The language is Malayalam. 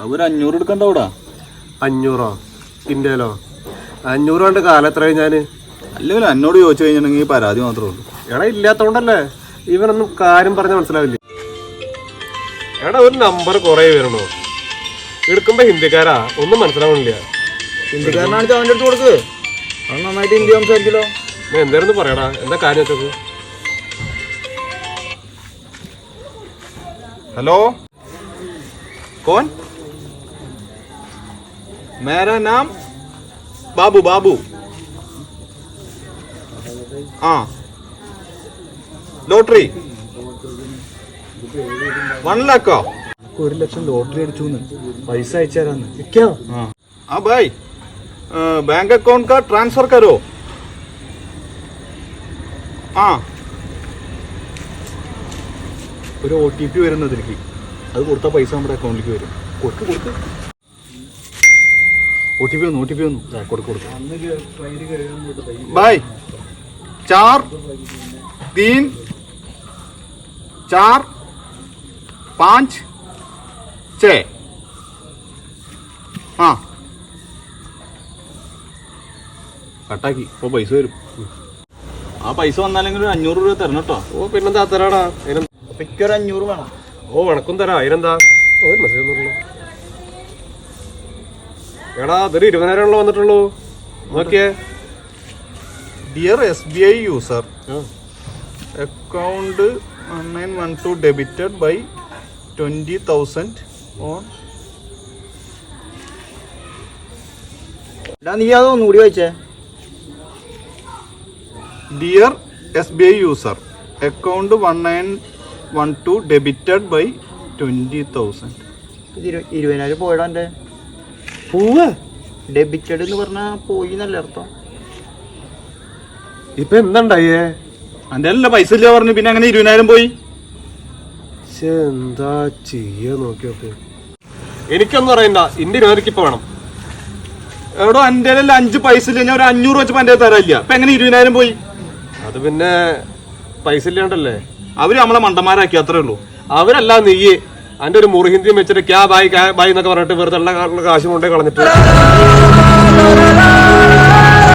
അഞ്ഞൂറ് എടുക്കണ്ടാവൂടാ അഞ്ഞൂറോ? ഇന്ത്യയിലോ? അഞ്ഞൂറ് കണ്ട് കാലം എത്ര ഞാൻ അല്ലെങ്കിൽ എന്നോട് ചോദിച്ചു കഴിഞ്ഞിട്ടുണ്ടെങ്കിൽ പരാതി മാത്രമേ ഉള്ളൂ. എടാ ഇല്ലാത്തോണ്ടല്ലേ? ഇവനൊന്നും കാര്യം പറഞ്ഞ മനസ്സിലാവില്ല? എടാ ഒരു നമ്പർ കുറേ വരണോ എടുക്കുമ്പോ ഹിന്ദിക്കാരാ ഒന്നും മനസ്സിലാവണില്ല. ഹിന്ദിക്കാരനാണെങ്കിൽ അവന്റെ അടുത്ത് കൊടുക്ക് അവൻ നന്നായിട്ട് ഹിന്ദി സംസാരിക്കലോ നീ എന്തായിരുന്നു പറയടാ? എന്താ കാര്യം വെച്ചത്? ഹലോ? കോൻ? മേരാ നാം ബാബു ബാബു ആ ലോട്ടറി വൺ ലാക്കോ ഒരു ലക്ഷം ലോട്ടറി അടിച്ചു പൈസ അയച്ചു ആ. ബൈ ബാങ്ക് അക്കൗണ്ട് കാ ട്രാൻസ്ഫർ കരോ? ആ. ഒരു ഒ ടി പി വരുന്നതിലേക്ക്. അത് കൊടുത്താൽ പൈസ നമ്മുടെ അക്കൗണ്ടിലേക്ക് വരും. കൊടുക്ക് കൊടുക്ക്. ഒ ടി പി വന്നു ഒ ടി പി വന്നു. കൊടുക്കും കൊടുക്കും. ബൈ. ചാർ. തീൻ. ചാർ. പാഞ്ച്. ചേ. ആ. കട്ടാക്കി. ഇപ്പോൾ പൈസ വരും. ആ പൈസ വന്നാലെങ്കിലും ഒരു അഞ്ഞൂറ് രൂപ തരണം കേട്ടോ. ഓ പിന്നെന്താ തരാടാ? അതിനെന്താ ഒരു അഞ്ഞൂറ് വേണം. ഓ വണക്കം തരാം. അതിനെന്താ? ഒരു മെസ്സേജ് ഒന്നും എടാ അതൊരു ഇരുപതിനായിരം വന്നിട്ടുള്ളൂ. നോക്കിയേ. Dear S B I user account one nine one two debited by twenty thousand on എടാ നീ അതൊന്നും കൂടി വായിച്ചേ? Dear S B I user account one nine one two debited by twenty thousand ഇരുപതിനായിരം പോയടാ എന്റെ പൂവ് ഡെബിറ്റഡ് എന്ന് പറഞ്ഞാൽ പോയി നല്ല അർത്ഥം. ഇപ്പൊ എന്താണ്ടായേ? അന്റെ അല്ല പൈസ ഇല്ല പറഞ്ഞു. പിന്നെ അങ്ങനെ ഇരുപതിനായിരം പോയി. ശ്ശെ, എന്താ ചെയ്യ നോക്കിയോക്ക്. എനിക്കൊന്നും അറിയണ്ട ഇന്റെ ഇരുപതിക്ക് ഇപ്പൊ വേണം. എവിടോ അന്റെ അല്ല അഞ്ച് പൈസ ഇല്ല? ഞാൻ ഒരു അഞ്ഞൂറ് വെച്ച് എന്റെ തരാനില്ല. ഇപ്പൊ എങ്ങനെ ഇരുപതിനായിരം പോയി? അത് പിന്നെ പൈസ ഇല്ലാണ്ടല്ലേ? അവർ നമ്മളെ മണ്ടന്മാരാക്കി അത്രേ ഉള്ളൂ. അവരല്ല നീ അന്റെ ഒരു മുറി ഹിന്ദിയും വെച്ചിട്ട് ക്യാ ബായ് ക്യാ ബായ് എന്നൊക്കെ പറഞ്ഞിട്ട് വെറുതെ കാശും കൊണ്ടേ കളഞ്ഞിട്ട്.